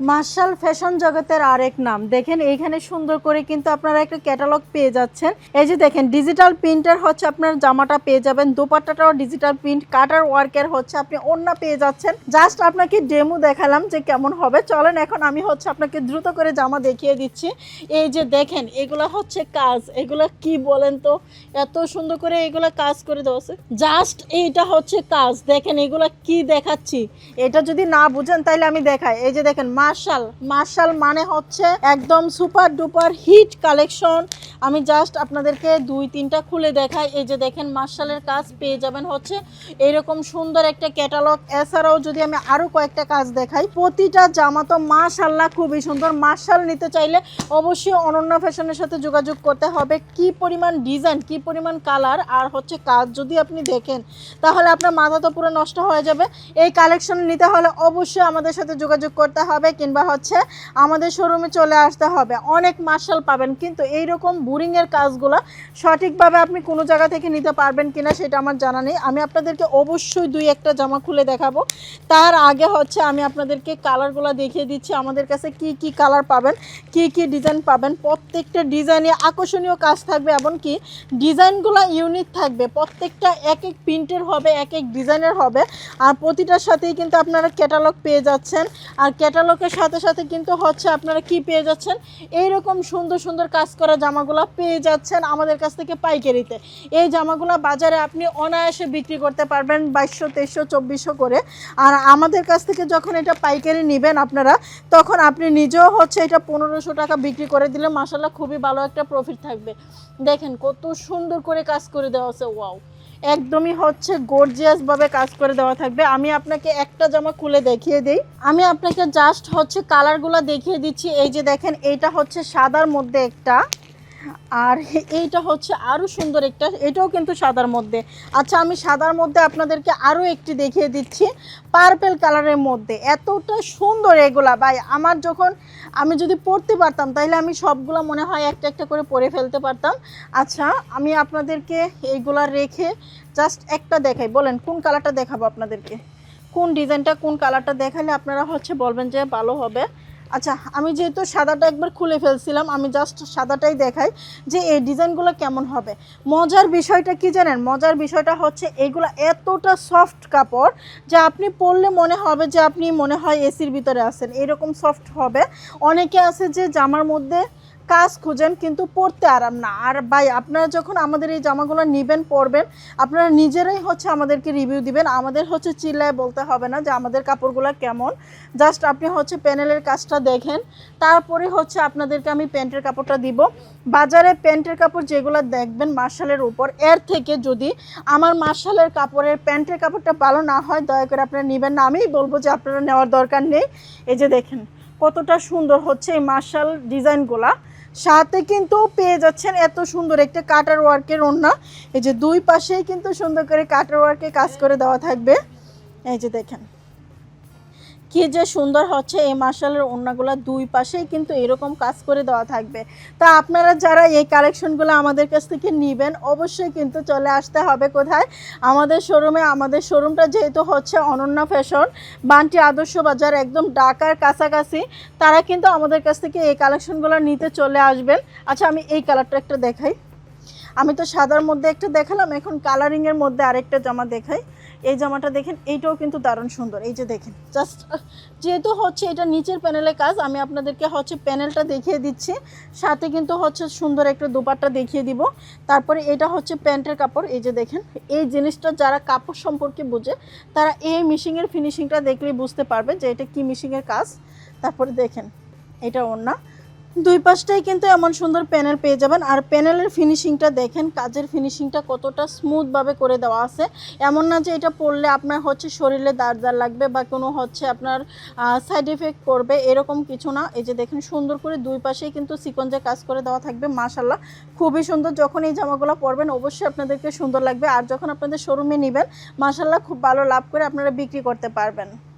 Martial fashion জগতের আরেক নাম। দেখেন, এইখানে সুন্দর করে কিন্তু আপনারা একটা ক্যাটালগ পেয়ে যাচ্ছেন। এই যে দেখেন ডিজিটাল প্রিন্টার হচ্ছে আপনার জামাটা পেয়ে যাবেন, দোপাট্টাটাও ডিজিটাল প্রিন্ট কাটার ওয়ার্কের হচ্ছে আপনি ওন্না পেয়ে যাচ্ছেন। জাস্ট আপনাকে ডেমো দেখালাম যে কেমন হবে। চলেন, এখন আমি হচ্ছে আপনাকে দ্রুত করে জামা দেখিয়ে দিচ্ছি। এই যে দেখেন, এগুলো হচ্ছে কাজ। এগুলো কি বলেন তো? এত সুন্দর করে এগুলো কাজ করে দেওয়া জাস্ট এইটা হচ্ছে কাজ। দেখেন, এগুলা কি দেখাচ্ছি? এটা যদি না বুঝেন তাহলে আমি দেখাই। এই যে দেখেন মার্শাল মার্শাল মানে হচ্ছে একদম সুপার ডুপার হিট কালেকশন। আমি জাস্ট আপনাদেরকে দুই, তিনটা খুলে দেখাই। এই যে দেখেন, মার্শালের কাজ পেয়ে যাবেন হচ্ছে এরকম সুন্দর একটা ক্যাটালগ এছাড়াও যদি আমি আরও কয়েকটা কাজ দেখাই, প্রতিটা জামা তো মাশাল্লাহ খুবই সুন্দর। মার্শাল নিতে চাইলে অবশ্যই অনন্য ফ্যাশনের সাথে যোগাযোগ করতে হবে। কি পরিমাণ ডিজাইন, কি পরিমাণ কালার আর হচ্ছে কাজ যদি আপনি দেখেন, তাহলে আপনার মাথা তো পুরো নষ্ট হয়ে যাবে। এই কালেকশন নিতে হলে অবশ্যই আমাদের সাথে যোগাযোগ করতে হবে। কিংবা হচ্ছে আমাদের শোরুমে চলে আসতে হবে। অনেক মার্শাল পাবেন, কিন্তু এইরকম বোরিংয়ের কাজগুলো সঠিকভাবে আপনি কোনো জায়গা থেকে নিতে পারবেন কিনা সেটা আমার জানা নেই। আমি আপনাদেরকে অবশ্যই দুই একটা জামা খুলে দেখাবো। তার আগে হচ্ছে আমি আপনাদেরকে কালারগুলো দেখিয়ে দিচ্ছি। আমাদের কাছে কি কি কালার পাবেন, কি কি ডিজাইন পাবেন, প্রত্যেকটা ডিজাইনে আকর্ষণীয় কাজ থাকবে, এমনকি ডিজাইনগুলো ইউনিক থাকবে। প্রত্যেকটা এক এক প্রিন্টের হবে এক এক ডিজাইনের হবে, আর প্রতিটার সাথেই কিন্তু আপনারা ক্যাটালগ পেয়ে যাচ্ছেন। আর ক্যাটালগের সাথে সাথে কিন্তু হচ্ছে আপনারা কি পেয়ে যাচ্ছেন? এইরকম সুন্দর সুন্দর কাজ করা জামাগুলো পেয়ে যাচ্ছেন আমাদের কাছ থেকে পাইকারিতে। এই জামাগুলো বাজারে আপনি অনায়াসে বিক্রি করতে পারবেন বাইশশো, তেইশশো, চব্বিশশো করে। আর আমাদের কাছ থেকে যখন এটা পাইকারি নেবেন আপনারা, তখন আপনি নিজেও হচ্ছে এটা পনেরোশো টাকা বিক্রি করে দিলে মাসাল্লাহ খুবই ভালো একটা প্রফিট থাকবে। দেখেন কত সুন্দর করে কাজ করে দেওয়া আছে, ওয়াও। একদমই হচ্ছে গর্জিয়াসভাবে কাজ করে দেওয়া থাকবে। আমি আপনাকে একটা জামা খুলে দেখিয়ে দিই। আমি আপনাকে জাস্ট হচ্ছে কালারগুলো দেখিয়ে দিচ্ছি। এই যে দেখেন, এইটা হচ্ছে সাদার মধ্যে একটা। আর এইটা হচ্ছে আরও সুন্দর একটা, এটাও কিন্তু সাদার মধ্যে। আচ্ছা আমি সাদার মধ্যে আপনাদেরকে আরও একটি দেখিয়ে দিচ্ছি। পার্পেল কালারের মধ্যে। এতটা সুন্দর এগুলা। ভাই, আমার যখন আমি যদি পড়তে পারতাম, তাহলে আমি সবগুলো মনে হয় একটা একটা করে পরে ফেলতে পারতাম। আচ্ছা আমি আপনাদেরকে এইগুলা রেখে জাস্ট একটা দেখাই। বলেন, কোন কালারটা দেখাবো আপনাদেরকে? কোন ডিজাইনটা কোন কালারটা দেখালে আপনারা হচ্ছে বলবেন যে ভালো হবে। আচ্ছা আমি যেহেতু সাদাটা একবার খুলে ফেলছিলাম, আমি জাস্ট সাদাটাই দেখাই যে এই ডিজাইনগুলো কেমন হবে। মজার বিষয়টা কি জানেন? মজার বিষয়টা হচ্ছে এগুলো এতটা সফট কাপড় যে আপনি পরলে মনে হবে যে আপনি মনে হয় এসির ভিতরে আছেন। এরকম সফট হবে। অনেকে আছে যে জামার মধ্যে কাজ খুঁজেন, কিন্তু পরতে আরাম না। আর ভাই, আপনারা যখন আমাদের এই জামাগুলো নেবেন, পরবেন, আপনারা নিজেরাই হচ্ছে আমাদেরকে রিভিউ দিবেন। আমাদের হচ্ছে চিল্লায় বলতে হবে না যে আমাদের কাপড়গুলো কেমন। জাস্ট আপনি হচ্ছে প্যানেলের কাজটা দেখেন, তারপরে হচ্ছে আপনাদেরকে আমি প্যান্টের কাপড়টা দিব। বাজারে প্যান্টের কাপড় যেগুলো দেখবেন মার্শালের উপর, এর থেকে যদি আমার মার্শালের কাপড়ের প্যান্টের কাপড়টা ভালো না হয়, দয়া করে আপনারা নেবেন না। আমিই বলব যে আপনারা নেওয়ার দরকার নেই। এই যে দেখেন, কতটা সুন্দর হচ্ছে এই মার্শাল ডিজাইনগুলা। সাথে কিন্তু পেয়ে যাচ্ছেন এত সুন্দর একটা কাটার ওয়ার্কের ওড়না। এই যে দুই পাশেই কিন্তু সুন্দর করে কাটার ওয়ার্কে কাজ করে দেওয়া থাকবে। এই যে দেখেন। কি যে সুন্দর হচ্ছে এই মার্শালের ওড়নাগুলো দুই পাশেই কিন্তু এরকম কাজ করে দেওয়া থাকবে। তা আপনারা যারা এই কালেকশনগুলো আমাদের কাছ থেকে নেবেন, অবশ্যই কিন্তু চলে আসতে হবে কোথায়? আমাদের শোরুমে, আমাদের শোরুমটা যেহেতু হচ্ছে অনন্য ফ্যাশন, বান্টি আদর্শ বাজার একদম ঢাকার কাছাকাছি, তারা কিন্তু আমাদের কাছ থেকে এই কালেকশনগুলো নিতে চলে আসবেন। আচ্ছা আমি এই কালারটা একটা দেখাই। আমি তো সাদার মধ্যে একটা দেখালাম, এখন কালারিংয়ের মধ্যে আরেকটা জামা দেখাই। এই জামাটা দেখেন, এইটাও কিন্তু দারুণ সুন্দর। এই যে দেখেন জাস্ট যেহেতু হচ্ছে এটা নিচের প্যানেলে কাজ, আমি আপনাদেরকে হচ্ছে প্যানেলটা দেখিয়ে দিচ্ছি। সাথে কিন্তু হচ্ছে সুন্দর একটা দুপাট্টা দেখিয়ে দিব। তারপরে এটা হচ্ছে প্যান্টের কাপড়, এই যে দেখেন, এই জিনিসটা যারা কাপড় সম্পর্কে বোঝে, তারা এই মিশিংয়ের ফিনিশিংটা দেখলেই বুঝতে পারবে যে এটা কি মিশিংয়ের কাজ। তারপরে দেখেন, এটা ওড়না। দুই পাশটাই কিন্তু এমন সুন্দর প্যানেল পেয়ে যাবেন। আর প্যানেলের ফিনিশিংটা দেখেন, কাজের ফিনিশিংটা কতটা স্মুথভাবে করে দেওয়া আছে। এমন না যে এটা পরলে আপনার হচ্ছে শরীরে দাঁড় দাঁড় লাগবে বা কোনো হচ্ছে আপনার সাইড এফেক্ট করবে, এরকম কিছু না। এই যে দেখেন, সুন্দর করে দুই পাশেই কিন্তু সিকঞ্জে কাজ করে দেওয়া থাকবে মাশাল্লাহ খুবই সুন্দর যখন এই জামাগুলো পরবেন, অবশ্যই আপনাদেরকে সুন্দর লাগবে। আর যখন আপনাদের শোরুমে নেবেন মাশাল্লাহ খুব ভালো লাভ করে আপনারা বিক্রি করতে পারবেন।